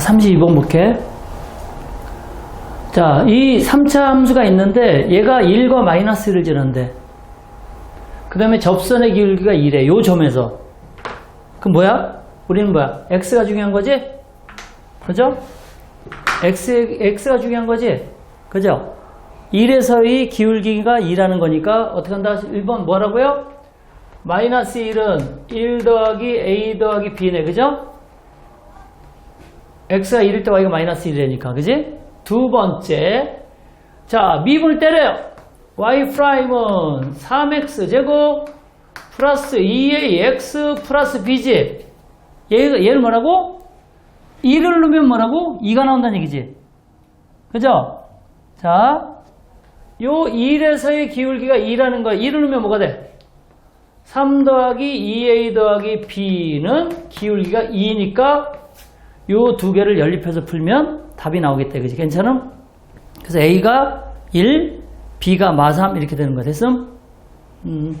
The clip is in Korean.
32번 볼게. 자, 이 3차 함수가 있는데 얘가 1과 마이너스를 지는데 그 다음에 접선의 기울기가 1에 요 점에서 그럼 뭐야? 우리는 뭐야? x가 중요한 거지? 그죠? x, x가 중요한 거지? 그죠? 1에서의 기울기가 2라는 거니까 어떻게 한다? 1번 뭐라고요? 마이너스 1은 1 더하기 a 더하기 b네 그죠? X가 1일 때 y가 마이너스 1이니까 그지? 두 번째 자 미분을 때려요 y 프라임은 3x 제곱 플러스 2ax 플러스 b지 얘를 뭐라고? 1을 넣으면 뭐라고? 2가 나온다는 얘기지 그죠? 자, 요 1에서의 기울기가 2라는 거야 1을 넣으면 뭐가 돼? 3 더하기 2a 더하기 b는 기울기가 2니까 요 두 개를 연립해서 풀면 답이 나오겠다. 그지? 괜찮음? 그래서 a가 1, b가 마3 이렇게 되는 거 됐음? 음.